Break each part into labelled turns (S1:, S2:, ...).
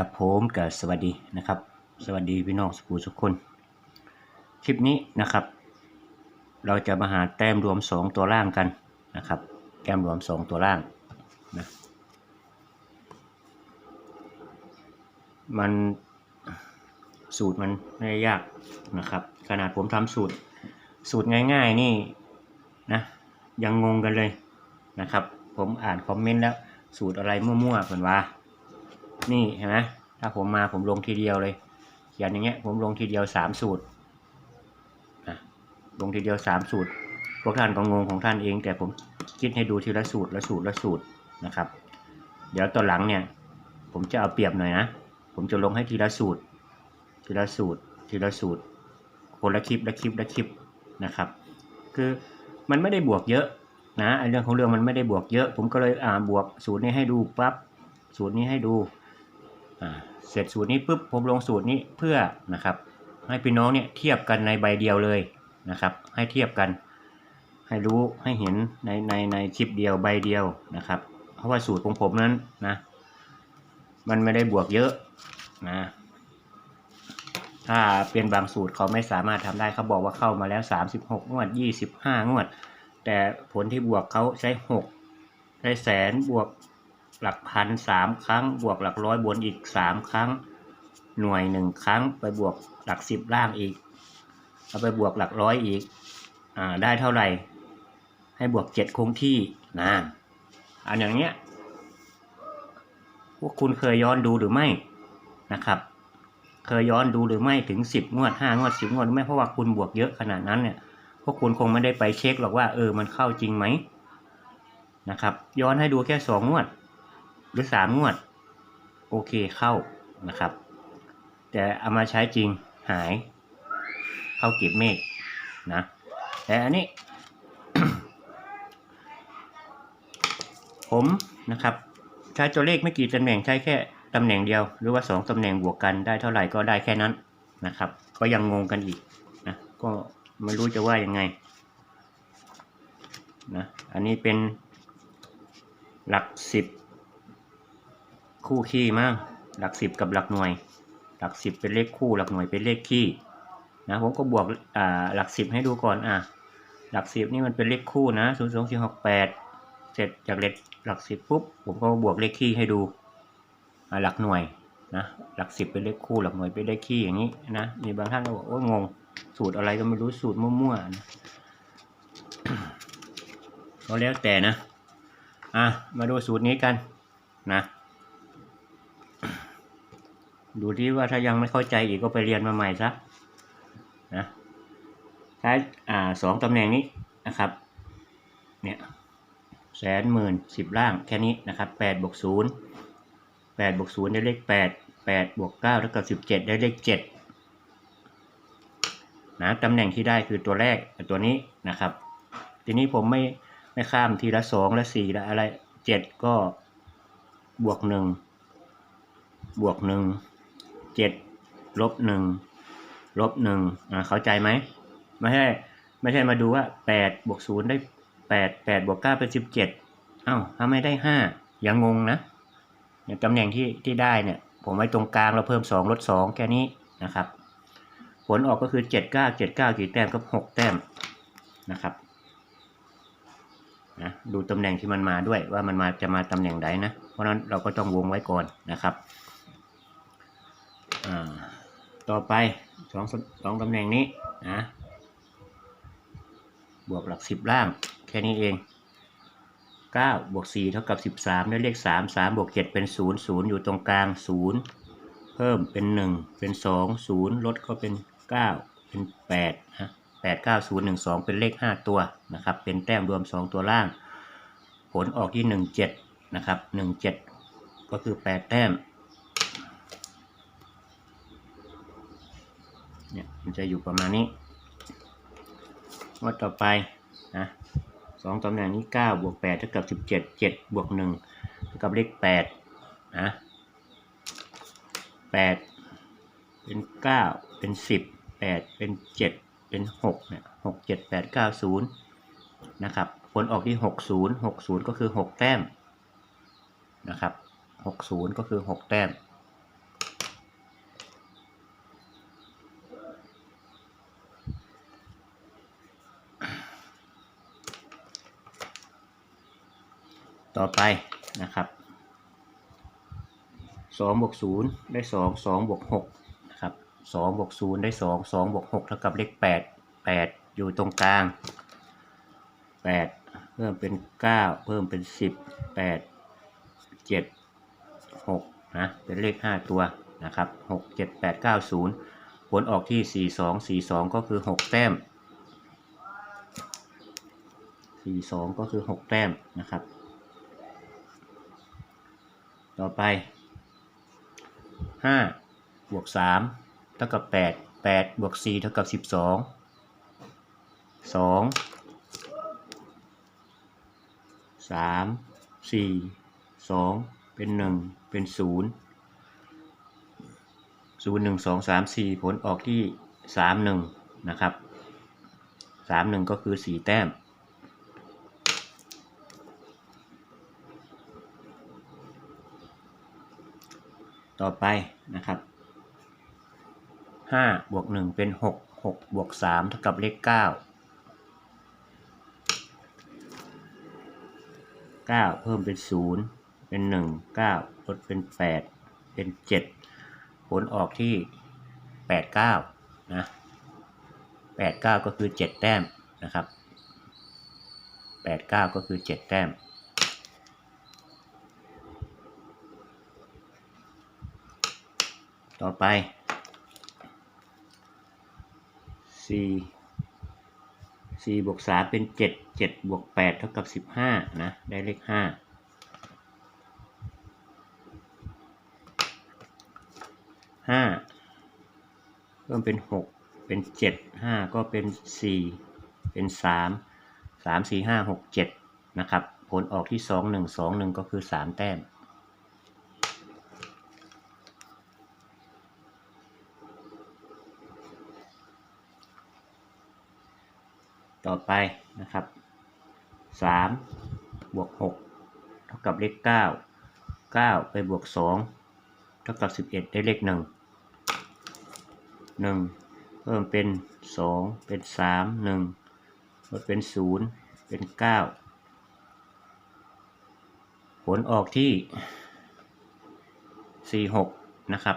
S1: ครับผมกับสวัสดีนะครับ สวัสดีพี่น้องสกูทุกคน คลิปนี้นะครับ เราจะมาหาแต้มรวม 2 ตัวล่างกันนะครับ แต้มรวม 2 ตัวล่างนะมันสูตรมันไม่ยากนะครับ ขนาดผมทำสูตร สูตรง่ายๆนี่นะยังงงกันเลยนะครับ ผมอ่านคอมเมนต์แล้วสูตรอะไรมั่วๆเพิ่นว่า นี่เห็นไหมถ้าผมมาผมลงทีเดียวเลยเขียนอย่างเงี้ยผมลงทีเดียวสามสูตรอะลงทีเดียวสามสูตร พวกท่านก็งงของท่านเอง แต่ผมคิดให้ดูทีละสูตรละสูตรละสูตรนะครับ เดี๋ยวตอนหลังเนี่ย ผมจะเอาเปรียบหน่อยนะ ผมจะลงให้ทีละสูตร ทีละสูตร ทีละสูตร คนละคลิปละคลิปละคลิปนะครับ คือมันไม่ได้บวกเยอะนะไอเรื่องของเรื่องมันไม่ได้บวกเยอะ ผมก็เลยอ่าบวกสูตรนี้ให้ดูปั๊บสูตรนี้ให้ดู เสร็จสูตรนี้ปุ๊บผมลงสูตรนี้เพื่อนะครับ ให้พี่น้องเนี่ยเทียบกันในใบเดียวเลยนะครับ ให้เทียบกัน ให้รู้ให้เห็นในในในคลิปเดียวใบเดียวนะครับ เพราะว่าสูตรของผมนั้นนะ มันไม่ได้บวกเยอะนะถ้าเป็นบางสูตรเขาไม่สามารถทำได้เขาบอกว่าเข้ามาแล้ว 36 งวด 25 งวด แต่ผลที่บวกเขาใช้ 6 ใช้แสนบวก หลักพันสามครั้ง บวกหลักร้อยบนอีกสามครั้ง หน่วยหนึ่งครั้ง ไปบวกหลักสิบล่างอีกเอาไปบวกหลักร้อยอีกอ่าได้เท่าไหร่ ให้บวกเจ็ดคงที่นะอันอย่างเนี้ยพวกคุณเคยย้อนดูหรือไม่นะครับ เคยย้อนดูหรือไม่ถึงสิบงวดห้างวดสิบงวดหรือไม่เพราะว่าคุณบวกเยอะขนาดนั้นเนี่ยพวกคุณคงไม่ได้ไปเช็คหรอกว่าเออมันเข้าจริงไหมนะครับ ย้อนให้ดูแค่สองงวด หรือสามงวด โอเคเข้านะครับ แต่เอามาใช้จริงหาย เข้าเก็บเมฆนะแต่อันนี้ ผมนะครับ ใช้ตัวเลขไม่กี่ตำแหน่งใช้แค่ตำแหน่งเดียว หรือว่าสองตำแหน่งบวกกันได้เท่าไหร่ก็ได้แค่นั้นนะครับ ก็ยังงงกันอีกนะก็ไม่รู้จะว่ายังไงนะอันนี้เป็นหลักสิบ คู่ขี้มั้งหลักสิบกับหลักหน่วย หลักสิบเป็นเลขคู่หลักหน่วยเป็นเลขขี้นะผมก็บวกอ่าหลักสิบให้ดูก่อนอะหลักสิบนี่มันเป็นเลขคู่นะศูนย์สองสี่หกแปดเสร็จจากเลขหลักสิบปุ๊บผมก็บวกเลขขี้ให้ดูอ่าหลักหน่วยนะหลักสิบเป็นเลขคู่หลักหน่วยเป็นเลขขี้อย่างนี้นะมีบางท่านก็บอกโอ้ยงงสูตรอะไรก็ไม่รู้สูตรมั่วๆนะก็แล้วแต่นะอะมาดูสูตรนี้กันนะ ดูที่ว่าถ้ายังไม่เข้าใจอีกก็ไปเรียนมาใหม่ซะนะใช้อ่าสองตำแหน่งนี้นะครับเนี่ยแสนหมื่นสิบล่างแค่นี้นะครับแปดบวกศูนย์แปดบวกศูนย์ได้เลขแปดแปดบวกเก้าเท่ากับสิบเจ็ดได้เลขเจ็ดนะตำแหน่งที่ได้คือตัวแรกตัวนี้นะครับ ทีนี้ผมไม่ไม่ข้ามทีละสองและสี่และอะไรเจ็ดก็บวกหนึ่งบวกหนึ่ง เจ็ดลบหนึ่งลบหนึ่งอ่าเข้าใจไหมไม่ใช่ไม่ใช่มาดูว่าแปดบวกศูนย์ได้แปดแปดบวกเก้าเป็นสิบเจ็ดอ้าถ้าไม่ได้ห้ายังงงนะเนี่ยตำแหน่งที่ที่ได้เนี่ย ผมไว้ตรงกลางเราเพิ่มสองลดสองแค่นี้นะครับ ผลออกก็คือเจ็ดเก้าเจ็ดเก้ากี่แต้มก็หกแต้มนะครับนะดูตำแหน่งที่มันมาด้วยว่ามันมาจะมาตำแหน่งใดนะ เพราะนั้นเราก็ต้องวงไว้ก่อนนะครับ ต่อไปสองสองตำแหน่งนี้นะบวกหลักสิบล่าง แค่นี้เองเก้าบวกสี่เท่ากับสิบสามได้เลขสามสามบวกเจ็ดเป็นศูนย์ศูนย์อยู่ตรงกลางศูนย์เพิ่มเป็นหนึ่งเป็นสองศูนย์ลดก็เป็นเก้าเป็นแปดฮะแปดเก้าศูนย์หนึ่งสองเป็นเลขห้าตัวนะครับ เป็นแต้มรวมสองตัวล่าง ผลออกที่หนึ่งเจ็ดนะครับหนึ่งเจ็ดก็คือแปดแต้ม เนี่ยมันจะอยู่ประมาณนี้ว่าต่อไปนะสองตำแหน่งนี้เก้าบวกแปดเท่ากับสิบเจ็ดเจ็ดบวกหนึ่งเท่ากับเลขแปดนะแปดเป็นเก้าเป็นสิบแปดเป็นเจ็ดเป็นหกเนี่ยหกเจ็ดแปดเก้าศูนย์นะครับผลออกที่หกศูนย์หกศูนย์ก็คือหกแต้มนะครับหกศูนย์ก็คือหกแต้ม ต่อไปนะครับสองบวกศูนย์ได้สองสองบวกหกนะครับสองบวกศูนย์ได้สองสองบวกหกเท่ากับเลขแปดแปดอยู่ตรงกลางแปดเพิ่มเป็นเก้าเพิ่มเป็นสิบแปดเจ็ดหกนะเป็นเลขห้าตัวนะครับหกเจ็ดแปดเก้าศูนย์ผลออกที่สี่สองสี่สองก็คือหกแต้มสี่สองก็คือหกแต้มนะครับ ต่อไปห้าบวกสามเท่ากับแปดแปดบวกสี่เท่ากับสิบสองสองสามสี่สองเป็นหนึ่งเป็นศูนย์ศูนย์หนึ่งสองสามสี่ผลออกที่สามหนึ่งนะครับสามหนึ่งก็คือสี่แต้ม ต่อไปนะครับห้าบวกหนึ่งเป็นหกหกบวกสามเท่ากับเลขเก้าเก้าเพิ่มเป็นศูนย์เป็นหนึ่งเก้าลดเป็นแปดเป็นเจ็ดผลออกที่แปดเก้านะแปดเก้าก็คือเจ็ดแต้มนะครับแปดเก้าก็คือเจ็ดแต้ม ต่อไปสี่สี่บวกสามเป็นเจ็ดเจ็ดบวกแปดเท่ากับสิบห้านะ ได้เลขห้าห้าเพิ่มเป็นหกเป็นเจ็ดห้าก็เป็นสี่เป็นสามสามสี่ห้าหกเจ็ดนะครับ ผลออกที่สองหนึ่งสองหนึ่งก็คือสามแต้ม ต่อไปนะครับสามบวกหกเท่ากับเลขเก้าเก้าไปบวกสองเท่ากับสิบเอ็ดได้เลขหนึ่งหนึ่งเพิ่มเป็นสองเป็นสามหนึ่งลดเป็นศูนย์เป็นเก้าผลออกที่สี่หกนะครับ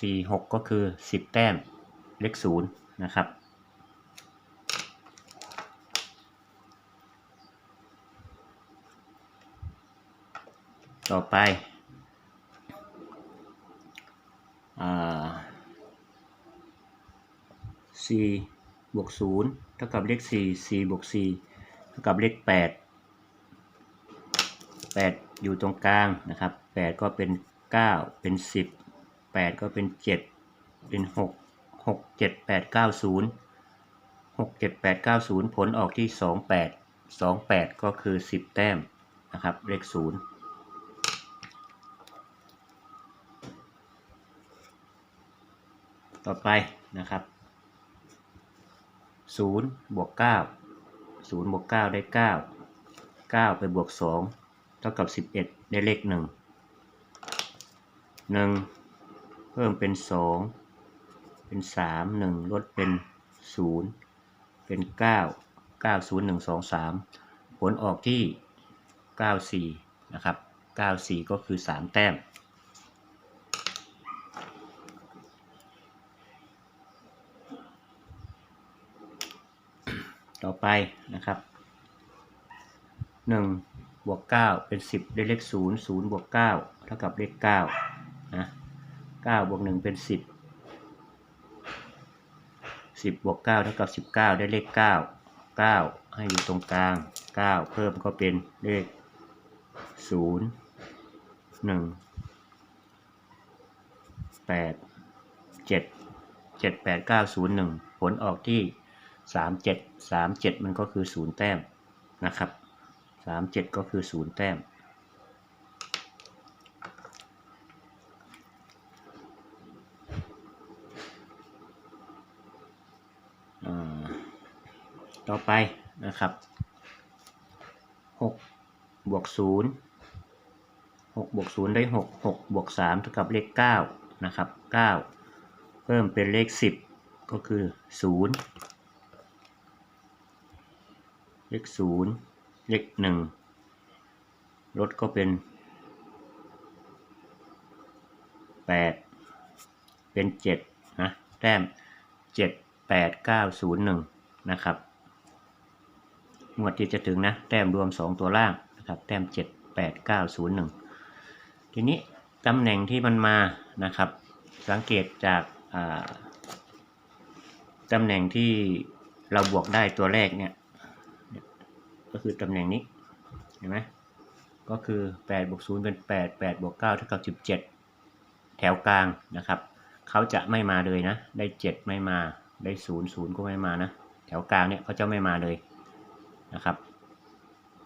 S1: สี่หกก็คือสิบแต้มเลขศูนย์นะครับ ต่อไปสี่บวกศูนย์เท่ากับเลขสี่สี่บวกสี่เท่ากับเลขแปดแปดอยู่ตรงกลางนะครับแปดก็เป็นเก้าเป็นสิบแปดก็เป็นเจ็ดเป็นหกหกเจ็ดแปดเก้าศูนย์หกเจ็ดแปดเก้าศูนย์ผลออกที่สองแปดสองแปดก็คือสิบแต้มนะครับเลขศูนย์ ต่อไปนะครับ0บวก9 0บวก9 ได้ 9 9 ไปบวก 2 เท่ากับ 11 ได้เลข 1 1 เพิ่มเป็น 2 เป็น 3 1 ลดเป็น 0 เป็น 9 9 0 1 2 3 ผลออกที่ 94 นะครับ 94 ก็คือ 3 แต้ม ต่อไปนะครับหนึ่งบวกเก้าเป็นสิบได้เลขศูนย์ศูนย์บวกเก้าเท่ากับเลขเก้านะเก้าบวกหนึ่งเป็นสิบสิบบวกเก้าเท่ากับสิบเก้าได้เลขเก้าเก้าให้อยู่ตรงกลางเก้าเพิ่มก็เป็นเลขศูนย์หนึ่งแปดเจ็ดเจ็ดแปดเก้าศูนย์หนึ่งผลออกที่ สามเจ็ดสามเจ็ดมันก็คือศูนย์แต้มนะครับสามเจ็ดก็คือศูนย์แต้มอ่าต่อไปนะครับหกบวกศูนย์หกบวกศูนย์ได้หกหกบวกสามเท่ากับเลขเก้านะครับเก้าเพิ่มเป็นเลขสิบก็คือศูนย์ เลขศูนย์เลขหนึ่งลดก็เป็นแปดเป็นเจ็ดนะแต้มเจ็ดแปดเก้าศูนย์หนึ่งนะครับงวดที่จะถึงนะแต้มรวมสองตัวล่างนะครับแต้มเจ็ดแปดเก้าศูนย์หนึ่งทีนี้ตำแหน่งที่มันมานะครับ สังเกตจากาตำแหน่งที่เราบวกได้ตัวแรกเนี่ย ก็คือตำแหน่งนี้ เห็นไหมก็คือ8บวก0เป็น 8 8บวก9เท่ากับ 17 แถวกลางนะครับ เขาจะไม่มาเลยนะ ได้ 7 ไม่มา ได้ 0 0 ก็ไม่มานะ แถวกลางเนี่ยเขาจะไม่มาเลยนะครับ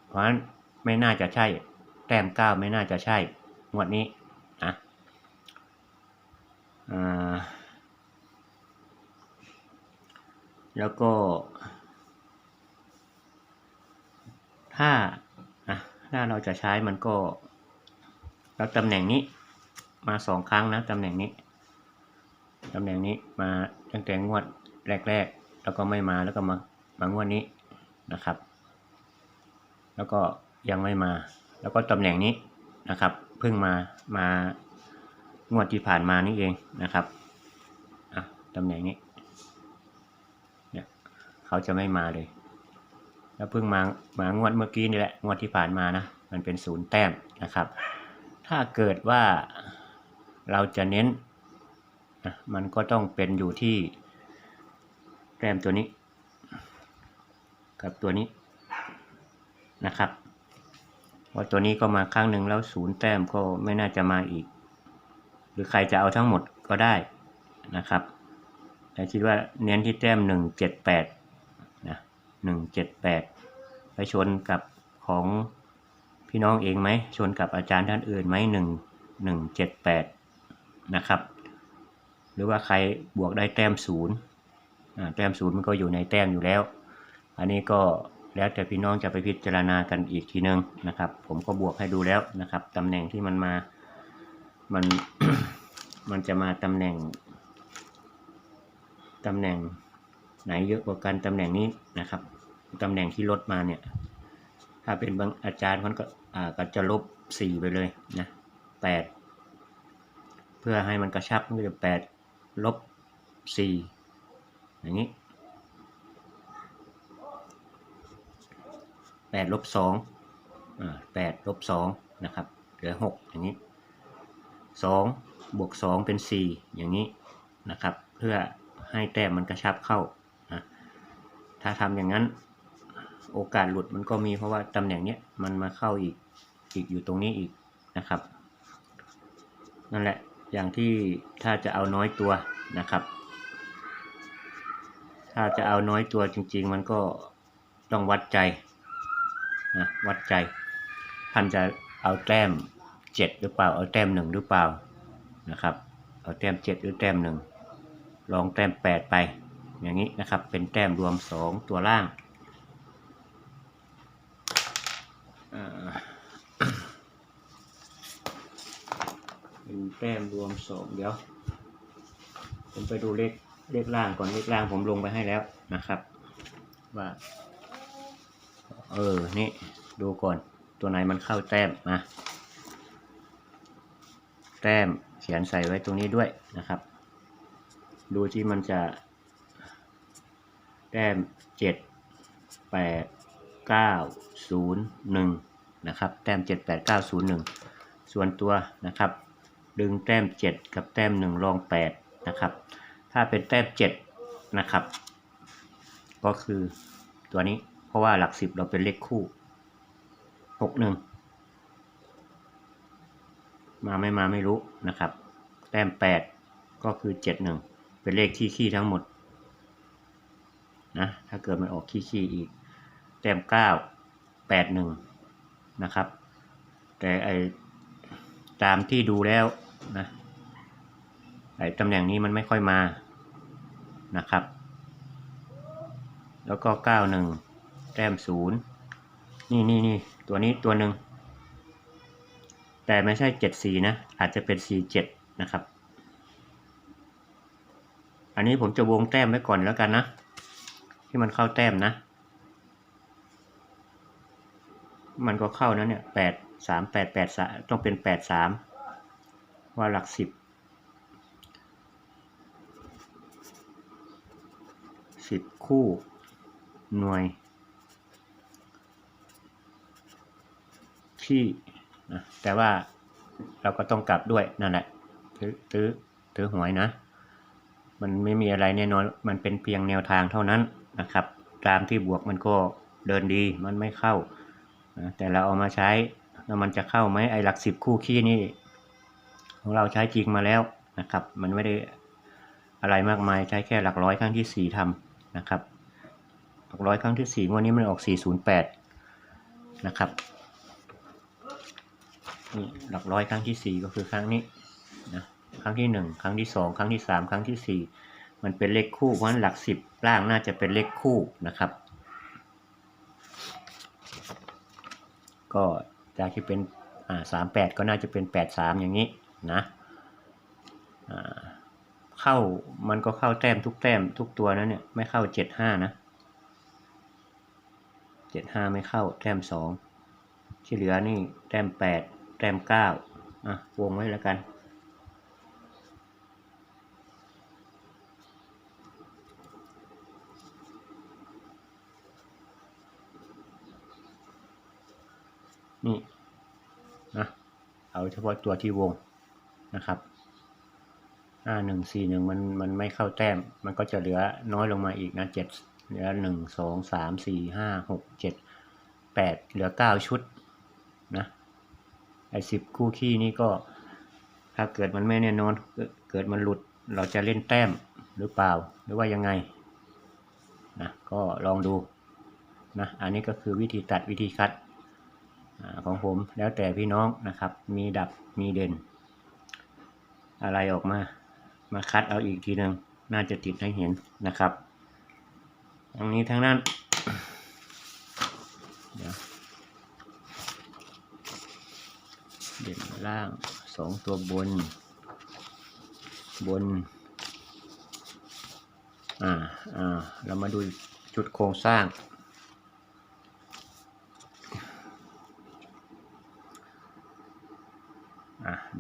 S1: เพราะฉะนั้นไม่น่าจะใช่ แต้ม 9 ไม่น่าจะใช่ งวดนี้นะแล้วก็ ถ้าอะถ้าเราจะใช้มันก็แล้วตำแหน่งนี้มาสองครั้งนะตำแหน่งนี้ตำแหน่งนี้มาตั้งแต่งวดแรก ๆ แล้วก็ไม่มาแล้วก็มามางวดนี้นะครับ แล้วก็ยังไม่มา แล้วก็ตำแหน่งนี้นะครับเพิ่งมามางวดที่ผ่านมานี่เองนะครับอะตำแหน่งนี้เนี่ยเขาจะไม่มาเลย แล้วเพิ่งมามางวดเมื่อกี้นี่แหละงวดที่ผ่านมานะมันเป็นศูนย์แต้มนะครับ ถ้าเกิดว่าเราจะเน้นนะมันก็ต้องเป็นอยู่ที่แต้มตัวนี้ กับตัวนี้นะครับว่าตัวนี้ก็มาครั้งหนึ่งแล้วศูนย์แต้มก็ไม่น่าจะมาอีก หรือใครจะเอาทั้งหมดก็ได้นะครับแต่คิดว่าเน้นที่แต้มหนึ่งเจ็ดแปดนะหนึ่งเจ็ดแปด ชนกับของพี่น้องเองไหมชนกับอาจารย์ท่านอื่นไหมหนึ่งหนึ่งเจ็ดแปดนะครับ หรือว่าใครบวกได้แต้มศูนย์แต้มศูนย์มันก็อยู่ในแต้มอยู่แล้ว อันนี้ก็แล้วแต่พี่น้องจะไปพิจารณากันอีกทีนึงนะครับ ผมก็บวกให้ดูแล้วนะครับตำแหน่งที่มันมามันมันจะมาตำแหน่งตำแหน่งไหนเยอะกว่ากันตำแหน่งนี้นะครับ ตำแหน่งที่ลดมาเนี่ย ถ้าเป็นบางอาจารย์มันก็อ่าก็จะลบสี่ไปเลยนะแปดเพื่อให้มันกระชับมันก็จะแปดลบสี่อย่างนี้แปดลบสองอ่าแปดลบสองนะครับเหลือหกอย่างนี้สองบวกสองเป็นสี่อย่างนี้นะครับ เพื่อให้แต้มมันกระชับเข้านะถ้าทำอย่างนั้น โอกาสหลุดมันก็มีเพราะว่าตำแหน่งเนี้ยมันมาเข้าอีกอีกอยู่ตรงนี้อีกนะครับ นั่นแหละอย่างที่ถ้าจะเอาน้อยตัวนะครับ ถ้าจะเอาน้อยตัวจริง ๆ มันก็ต้องวัดใจนะวัดใจท่านจะเอาแต้มเจ็ดหรือเปล่า เอาแต้มหนึ่งหรือเปล่านะครับเอาแต้มเจ็ดหรือแต้มหนึ่งลองแต้มแปดไป อย่างนี้นะครับเป็นแต้มรวมสองตัวล่าง เป็นแต้มรวมสองเดี๋ยว ผมไปดูเลขเลขล่างก่อนเลขล่างผมลงไปให้แล้วนะครับ ว่า เออ นี่ดูก่อนตัวไหนมันเข้าแต้มนะแต้มเขียนใส่ไว้ตรงนี้ด้วยนะครับ ดูที่มันจะ แต้มเจ็ดแปดเก้าศูนย์หนึ่งนะครับ แต้มเจ็ดแปดเก้าศูนย์หนึ่งส่วนตัวนะครับ ดึงแต้มเจ็ดกับแต้มหนึ่งรองแปดนะครับ ถ้าเป็นแต้มเจ็ดนะครับ ก็คือตัวนี้เพราะว่าหลักสิบเราเป็นเลขคู่หกหนึ่งมาไม่มาไม่รู้นะครับ แต้มแปดก็คือเจ็ดหนึ่งเป็นเลขที่ขี้ทั้งหมดนะถ้าเกิดมันออกขี้ขี้อีก แต้มเก้าแปดหนึ่งนะครับ แต่ไอ ตามที่ดูแล้วนะไอตำแหน่งนี้มันไม่ค่อยมานะครับ แล้วก็เก้าหนึ่งแต้มศูนย์นี่นี่นี่ตัวนี้ตัวหนึ่งแต่ไม่ใช่เจ็ดสีนะ อาจจะเป็นสีเจ็ดนะครับ อันนี้ผมจะวงแต้มไว้ก่อนแล้วกันนะ ที่มันเข้าแต้มนะ มันก็เข้านะเนี่ยแปด สามแปดแปดสามต้องเป็นแปดสามว่าหลักสิบสิบคู่ หน่วย ที่นะแต่ว่าเราก็ต้องกลับด้วยนั่นแหละถือถือถือหวยนะ มันไม่มีอะไรแน่นอน มันเป็นเพียงแนวทางเท่านั้นนะครับ ตามที่บวกมันก็เดินดีมันไม่เข้านะแต่เราเอามาใช้ แล้วมันจะเข้าไหมไอ้หลักสิบคู่ขี้นี่ ของเราใช้จริงมาแล้วนะครับ มันไม่ได้อะไรมากมายใช้แค่หลักร้อยครั้งที่สี่ทำนะครับ หลักร้อยครั้งที่สี่งวดนี้มันออกสี่ศูนย์แปดนะครับนี่หลักร้อยครั้งที่สี่ก็คือครั้งนี้นะครั้งที่หนึ่งครั้งที่สองครั้งที่สามครั้งที่สี่มันเป็นเลขคู่เพราะฉะนั้นหลักสิบล่างน่าจะเป็นเลขคู่นะครับ ก็ จากที่เป็นอ่าสามแปดก็น่าจะเป็นแปดสามอย่างนี้นะอ่าเข้ามันก็เข้าแต้มทุกแต้มทุกตัวนะเนี่ยไม่เข้าเจ็ดห้านะเจ็ดห้าไม่เข้าแต้มสองที่เหลือนี่แต้มแปดแต้มเก้าอะวงไว้แล้วกัน นี่นะเอาเฉพาะตัวที่วงนะครับห้าหนึ่งสี่หนึ่งมันมันไม่เข้าแต้ม มันก็จะเหลือน้อยลงมาอีกนะเจ็ดเหลือหนึ่งสองสามสี่ห้าหกเจ็ดแปดเหลือเก้าชุดนะไอ้สิบคู่ขี้นี่ก็ ถ้าเกิดมันไม่แน่นอนเกิดมันหลุดเราจะเล่นแต้มหรือเปล่าหรือว่ายังไงนะก็ลองดูนะอันนี้ก็คือวิธีตัดวิธีคัด ของผมแล้วแต่พี่น้องนะครับ มีดับมีเด่น อะไรออกมา มาคัดเอาอีกทีหนึ่งน่าจะติดให้เห็นนะครับทั้งนี้ทั้งนั้นเดี๋ยวเด่นล่างสองตัวบน บน อ่าอ่าเรามาดูจุดโครงสร้าง อะ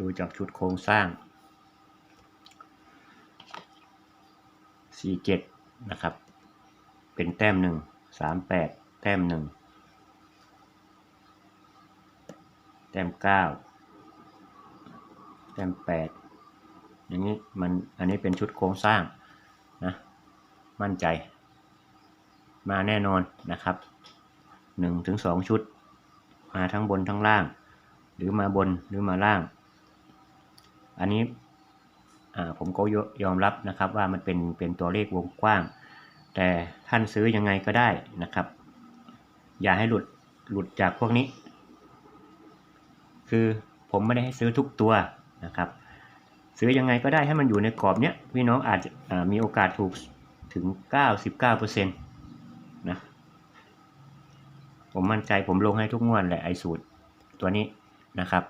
S1: ดูจากชุดโครงสร้าง 47 นะครับ เป็นแต้มหนึ่ง38 แต้มหนึ่งแต้ม 9 แต้ม 8 อย่างนี้มันอันนี้เป็นชุดโครงสร้างนะมั่นใจ มาแน่นอนนะครับ 1-2ถึง2ชุด มาทั้งบนทั้งล่าง รือมาบนหรือมาล่าง อันนี้ผมก็ยอมรับนะครับว่ามันเป็นเป็นตัวเลขวงกว้าง แต่ท่านซื้อยังไงก็ได้นะครับ อย่าให้หลุดหลุดจากพวกนี้ คือผมไม่ได้ให้ซื้อทุกตัวนะครับ ซื้อยังไงก็ได้ให้มันอยู่ในกรอบเนี้ยพี่น้องอาจจะมีโอกาสถูกถึง 99%นะผมมั่นใจผมลงให้ทุกงวดแหละไอสูตรตัวนี้ นะครับ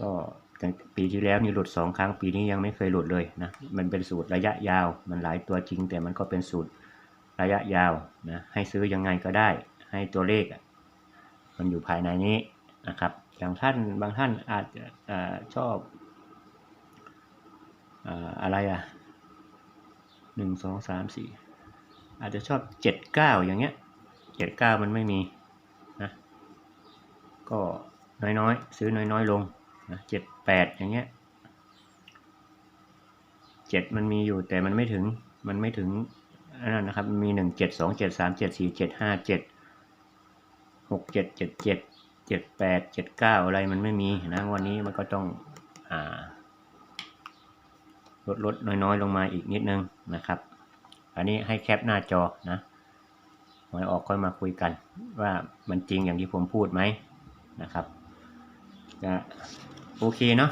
S1: ก็ปีที่แล้วนี่หลุดสองครั้ง ปีนี้ยังไม่เคยหลุดเลยนะ มันเป็นสูตรระยะยาว มันหลายตัวจริง แต่มันก็เป็นสูตรระยะยาวนะ ให้ซื้อยังไงก็ได้ ให้ตัวเลข มันอยู่ภายในนี้นะครับ อย่างท่านบางท่านอาจจะชอบอะไรอะหนึ่งสองสามสี่อาจจะชอบเจ็ดเก้าอย่างเงี้ยเจ็ดเก้ามันไม่มี ก็น้อยๆ ซื้อน้อยๆ ลงนะเจ็ดแปดอย่างเงี้ยเจ็ดมันมีอยู่แต่มันไม่ถึงมันไม่ถึงอันนั้นนะครับมีหนึ่งเจ็ดสองเจ็ดสามเจ็ดสี่เจ็ดห้าเจ็ดหกเจ็ดเจ็ดเจ็ดเจ็ดแปดเจ็ดเก้าอะไรมันไม่มีนะวันนี้มันก็ต้องอ่าลดลดน้อยๆ ลงมาอีกนิดนึงนะครับ อันนี้ให้แคปหน้าจอนะหวยออกค่อยมาคุยกัน ว่ามันจริงอย่างที่ผมพูดไหม นะครับจะโอเคเนาะ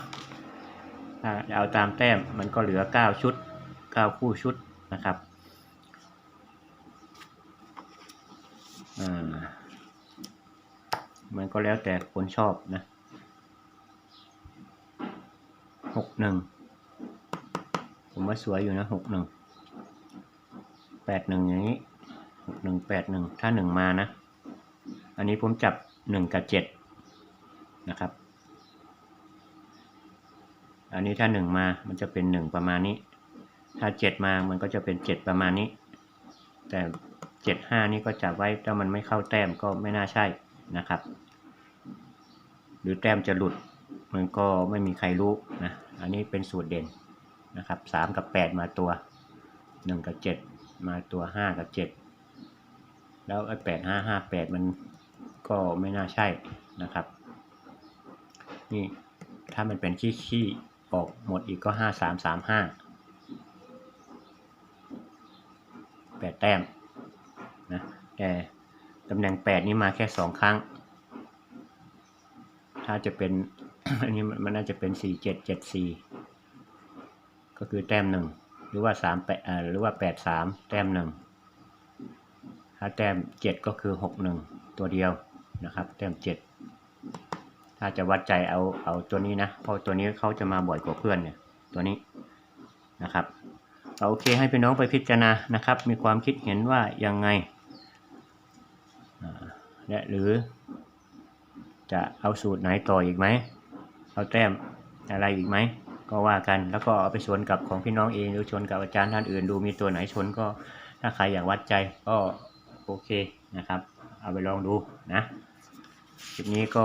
S1: ถ้าเอาตามแต้มมันก็เหลือ 9 ชุด 9 คู่ชุดนะครับอ่ามันก็แล้วแต่คนชอบนะหกหนึ่งผมว่าสวยอยู่นะหกหนึ่งแปดหนึ่งอย่างนี้หกหนึ่งแปดหนึ่งถ้าหนึ่งมานะ อันนี้ผมจับหนึ่งกับเจ็ด นะครับ อันนี้ถ้าหนึ่งมามันจะเป็นหนึ่งประมาณนี้ ถ้าเจ็ดมามันก็จะเป็นเจ็ดประมาณนี้ แต่เจ็ดห้านี่ก็จับไว้ถ้ามันไม่เข้าแต้มก็ไม่น่าใช่นะครับ หรือแต้มจะหลุดมันก็ไม่มีใครรู้นะ อันนี้เป็นสูตรเด่นนะครับสามกับแปดมาตัวหนึ่งกับเจ็ดมาตัวห้ากับเจ็ดแล้วไอ้แปดห้าห้าแปดมันก็ไม่น่าใช่นะครับ นี่ถ้ามันเป็นขี้ขี้ออกหมดอีกก็ห้าสามสามห้าแปดแต้มนะแต่ตำแหน่งแปดนี่มาแค่สองครั้ง ถ้าจะเป็นอันนี้มันน่าจะเป็นสี่เจ็ดเจ็ดสี่ก็คือแต้มหนึ่งหรือว่าสามแปดหรือว่าแปดสามแต้มหนึ่งถ้าแต้มเจ็ดก็คือหกหนึ่งตัวเดียวนะครับ แต้มเจ็ด ถ้าจะวัดใจเอาเอาตัวนี้นะเพราะตัวนี้เขาจะมาบ่อยกว่าเพื่อนเนี่ยตัวนี้นะครับเอาโอเคให้พี่น้องไปพิจารณานะครับ มีความคิดเห็นว่ายังไงและหรือ จะเอาสูตรไหนต่ออีกไหมเอาแต้มอะไรอีกไหมก็ว่ากันแล้วก็เอาไปชนกับของพี่น้องเองหรือชนกับอาจารย์ท่านอื่นดูมีตัวไหนชนก็ถ้าใครอยากวัดใจก็โอเคนะครับ เอาไปลองดูนะคลิปนี้ก็